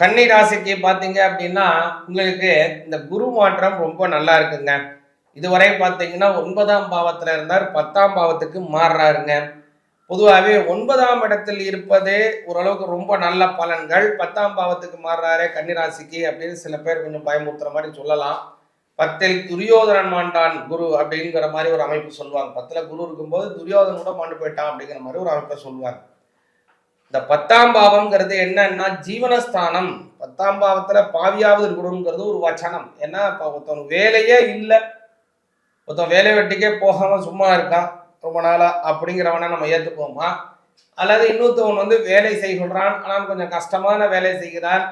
கன்னி ராசிக்கு பார்த்தீங்க அப்படின்னா உங்களுக்கு இந்த குரு மாற்றம் ரொம்ப நல்லா இருக்குங்க. இதுவரை பார்த்தீங்கன்னா ஒன்பதாம் பாவத்தில் இருந்தார் பத்தாம் பாவத்துக்கு மாறுறாருங்க. பொதுவாகவே ஒன்பதாம் இடத்தில் இருப்பதே ஓரளவுக்கு ரொம்ப நல்ல பலன்கள். பத்தாம் பாவத்துக்கு மாறுறாரு கன்னிராசிக்கு அப்படின்னு சில பேர் கொஞ்சம் பயமுறுத்துற மாதிரி சொல்லலாம். பத்தில் துரியோதனன் மாண்டான் குரு அப்படிங்கிற மாதிரி ஒரு அமைப்பு சொல்லுவாங்க. பத்தில் குரு இருக்கும்போது துரியோதனன் கூட மாண்டு போயிட்டான் அப்படிங்கிற மாதிரி ஒரு அமைப்பை சொல்லுவாங்க. இந்த பத்தாம் பாவம்ங்கிறது என்னன்னா ஜீவனஸ்தானம். பத்தாம் பாவத்துல பாவியாவது இருக்கணுங்கிறது ஒரு வச்சனம். ஏன்னா இப்போ ஒருத்தவன் வேலையே இல்லை. ஒருத்தன் வேலை வெட்டிக்கே போகாம சும்மா இருக்கான் ரொம்ப நாளா அப்படிங்கிறவனை நம்ம ஏற்றுப்போமா அல்லது இன்னொருத்தவன் வந்து வேலை செய்கிறான் ஆனால் கொஞ்சம் கஷ்டமான வேலை செய்கிறான்.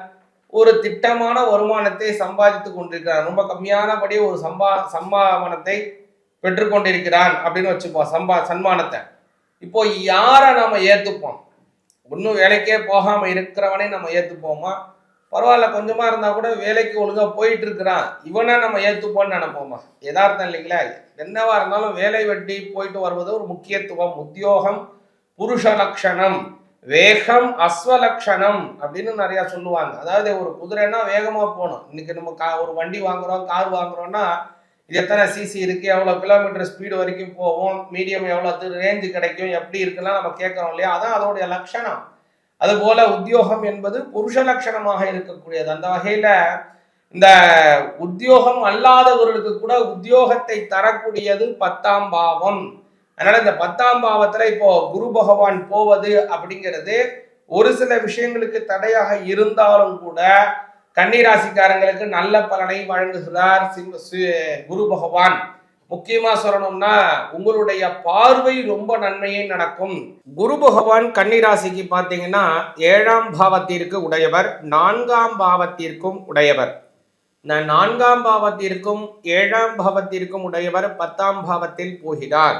ஒரு திட்டமான வருமானத்தை சம்பாதித்து கொண்டிருக்கிறான். ரொம்ப கம்மியானபடி ஒரு சம்பா சம்பாவனத்தை பெற்றுக்கொண்டிருக்கிறான் அப்படின்னு வச்சுப்போம். சம்பா சன்மானத்தை. இப்போ யாரை நாம ஏற்றுப்போம் ஒன்றும் வேலைக்கே போகாமல் இருக்கிறவனே நம்ம ஏற்றுப்போமா பரவாயில்ல கொஞ்சமாக இருந்தால் கூட வேலைக்கு ஒழுங்காக போயிட்டு இருக்கிறான் இவனை நம்ம ஏற்றுப்போன்னு நினைப்போமா? எதார்த்தம் இல்லைங்களா? என்னவா இருந்தாலும் வேலை வெட்டி போயிட்டு வருவது ஒரு முக்கியத்துவம் உத்தியோகம் புருஷ லட்சணம் வேகம் அஸ்வலக்ஷணம் அப்படின்னு நிறையா சொல்லுவாங்க. அதாவது ஒரு குதிரைன்னா வேகமாக போகணும். இன்னைக்கு நம்ம கா ஒரு வண்டி வாங்குறோம் கார் வாங்குறோம்னா இது எத்தனை சிசி இருக்கு எவ்வளோ கிலோமீட்டர் ஸ்பீடு வரைக்கும் போகும் மீடியம் எவ்வளோ ரேஞ்சு கிடைக்கும் எப்படி இருக்குன்னா நம்ம கேட்குறோம் இல்லையா? அதான் அதோடைய லட்சணம். அதுபோல உத்தியோகம் என்பது புருஷ லட்சணமாக இருக்கக்கூடியது. அந்த வகையில இந்த உத்தியோகம் அல்லாதவர்களுக்கு கூட உத்தியோகத்தை தரக்கூடியது பத்தாம் பாவம். அதனால இந்த பத்தாம் பாவத்துல இப்போ குரு பகவான் போவது அப்படிங்கிறது ஒரு சில விஷயங்களுக்கு தடையாக இருந்தாலும் கூட கன்னிராசிக்காரங்களுக்கு நல்ல பலனை வழங்குகிறார் குரு பகவான். முக்கியமா சொல்லணும்னா உங்களுடைய பார்வை ரொம்ப நன்மையை நடக்கும். குரு பகவான் கன்னிராசிக்கு பார்த்தீங்கன்னா ஏழாம் பாவத்திற்கு உடையவர் நான்காம் பாவத்திற்கும் உடையவர். இந்த நான்காம் பாவத்திற்கும் ஏழாம் பாவத்திற்கும் உடையவர் பத்தாம் பாவத்தில் போகிறார்.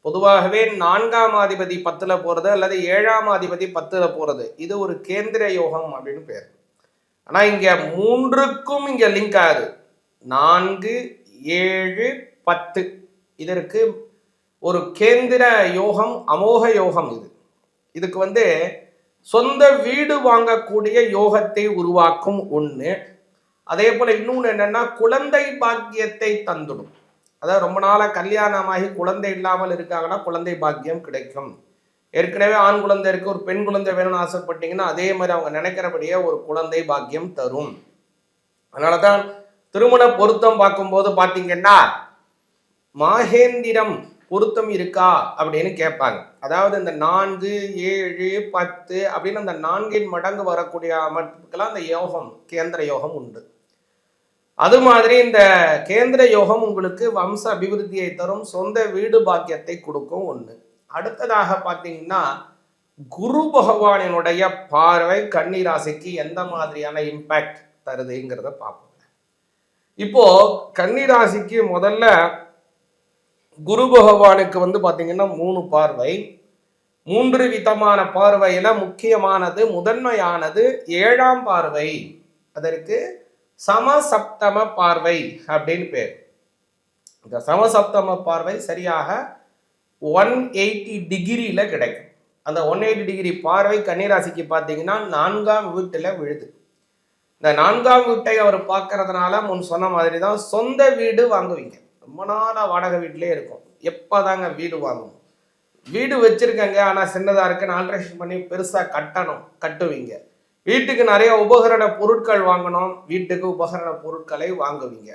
பொதுவாகவே நான்காம் அதிபதி பத்துல போறது அல்லது ஏழாம் அதிபதி பத்துல போறது. இது ஒரு கேந்திர யோகம் அப்படின்னு பேர். ஆனால் இங்கே மூன்றுக்கும் இங்கே லிங்க் ஆகுது. நான்கு ஏழு பத்து. இதற்கு ஒரு கேந்திர யோகம் அமோக யோகம் இது. இதுக்கு வந்து சொந்த வீடு வாங்கக்கூடிய யோகத்தை உருவாக்கும் ஒன்று அதே போல் இன்னொன்று என்னன்னா குழந்தை பாக்கியத்தை தந்துடும். அதாவது ரொம்ப நாளாக கல்யாணமாகி குழந்தை இல்லாமல் இருக்காங்கன்னா குழந்தை பாக்கியம் கிடைக்கும். ஏற்கனவே ஆண் குழந்தை இருக்கு ஒரு பெண் குழந்தை வேணும்னு ஆசைப்பட்டீங்கன்னா அதே மாதிரி அவங்க நினைக்கிறபடியே ஒரு குழந்தை பாக்கியம் தரும். அதனால தான் திருமண பொருத்தம் பார்க்கும்போது பார்த்தீங்கன்னா மாகேந்திரம் பொருத்தம் இருக்கா? அப்படின்னு கேட்பாங்க. அதாவது இந்த நான்கு ஏழு பத்து அப்படின்னு அந்த நான்கின் மடங்கு வரக்கூடிய அமைப்புக்கெல்லாம் அந்த யோகம் கேந்திர யோகம் உண்டு. அது மாதிரி இந்த கேந்திர யோகம் உங்களுக்கு வம்ச அபிவிருத்தியை தரும் சொந்த வீடு பாக்கியத்தை கொடுக்கும் ஒன்று அடுத்ததாக பார்த்தீங்கன்னா குரு பகவானினுடைய பார்வை கன்னிராசிக்கு எந்த மாதிரியான இம்பேக்ட் தருதுங்கிறத பார்ப்போம். இப்போ கன்னிராசிக்கு முதல்ல குரு பகவானுக்கு வந்து பார்த்தீங்கன்னா மூணு பார்வை. மூன்று விதமான பார்வையில முக்கியமானது முதன்மையானது ஏழாம் பார்வை. அதற்கு சமசப்தம பார்வை அப்படின்னு பேர். இந்த சமசப்தம பார்வை சரியாக ஒன் எயிட்டி டிகிரியில் கிடைக்கும். அந்த ஒன் எயிட்டி டிகிரி பார்வை கன்னிராசிக்கு பார்த்தீங்கன்னா நான்காம் வீட்டில் விழுது. இந்த நான்காம் வீட்டை அவர் பார்க்கறதுனால முன் சொன்ன மாதிரி தான் சொந்த வீடு வாங்குவீங்க. ரொம்ப நாளாக வாடகை வீட்டிலே இருக்கும். எப்போதாங்க வீடு வாங்கணும் வீடு வச்சுருக்கங்க ஆனால் சின்னதாக இருக்குன்னு ஆல்ட்ரேஷன் பண்ணி பெருசாக கட்டணும் கட்டுவீங்க. வீட்டுக்கு நிறைய உபகரண பொருட்கள் வாங்கணும். வீட்டுக்கு உபகரண பொருட்களை வாங்குவீங்க.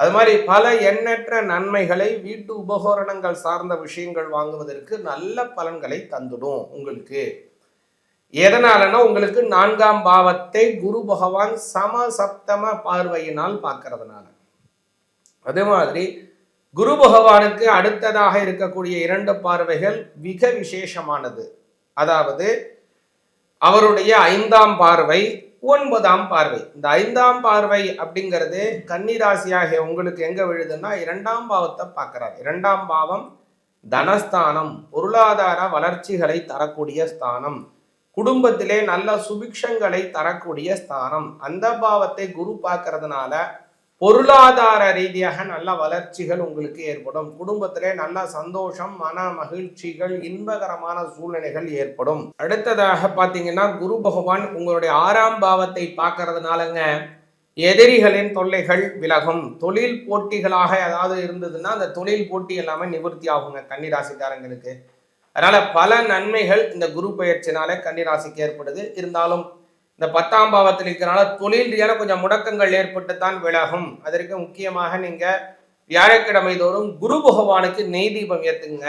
அது மாதிரி பல எண்ணற்ற நன்மைகளை வீட்டு உபகரணங்கள் சார்ந்த விஷயங்கள் வாங்குவதற்கு நல்ல பலன்களை தந்துடும் உங்களுக்கு. எதனாலனா உங்களுக்கு நான்காம் பாவத்தை குரு பகவான் சமசப்தம பார்வையினால் பார்க்கறதுனால. அதே மாதிரி குரு பகவானுக்கு அடுத்ததாக இருக்கக்கூடிய இரண்டு பார்வைகள் மிக விசேஷமானது. அதாவது அவருடைய ஐந்தாம் பார்வை ஒன்பதாம் பார்வை. இந்த ஐந்தாம் பார்வை அப்படிங்கிறது கன்னிராசியாகிய உங்களுக்கு எங்க விழுதுன்னா இரண்டாம் பாவத்தை பார்க்கிறார். இரண்டாம் பாவம் தனஸ்தானம் பொருளாதார வளர்ச்சிகளை தரக்கூடிய ஸ்தானம் குடும்பத்திலே நல்ல சுபிக்ஷங்களை தரக்கூடிய ஸ்தானம். அந்த பாவத்தை குரு பார்க்கறதுனால பொருளாதார ரீதியாக நல்ல வளர்ச்சிகள் உங்களுக்கு ஏற்படும். குடும்பத்திலே நல்ல சந்தோஷம் மன மகிழ்ச்சிகள் இன்பகரமான சூழ்நிலைகள் ஏற்படும். அடுத்ததாக பார்த்தீங்கன்னா குரு பகவான் உங்களுடைய ஆறாம் பாவத்தை பார்க்கறதுனாலங்க எதிரிகளின் தொல்லைகள் விலகும். தொழில் போட்டிகளாக ஏதாவது இருந்ததுன்னா அந்த தொழில் போட்டி எல்லாமே நிவர்த்தி ஆகுங்க கன்னிராசிக்காரங்களுக்கு. அதனால பல நன்மைகள் இந்த குரு பயிற்சினால கன்னிராசிக்கு ஏற்படுது. இருந்தாலும் இந்த பத்தாம் பாவத்தில் இருக்கிறனால தொழில் ரீதியான கொஞ்சம் முடக்கங்கள் ஏற்பட்டுத்தான் விலகும். அதற்கு முக்கியமாக நீங்க வியாழக்கிழமை தோறும் குரு பகவானுக்கு நெய் தீபம் ஏத்துங்க.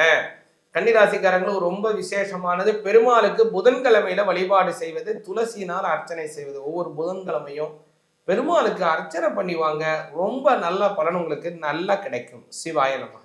கன்னிராசிக்காரங்களும் ரொம்ப விசேஷமானது. பெருமாளுக்கு புதன்கிழமையில வழிபாடு செய்வது துளசினால் அர்ச்சனை செய்வது. ஒவ்வொரு புதன்கிழமையும் பெருமாளுக்கு அர்ச்சனை பண்ணிவாங்க ரொம்ப நல்ல பலன் உங்களுக்கு நல்லா கிடைக்கும். சிவாய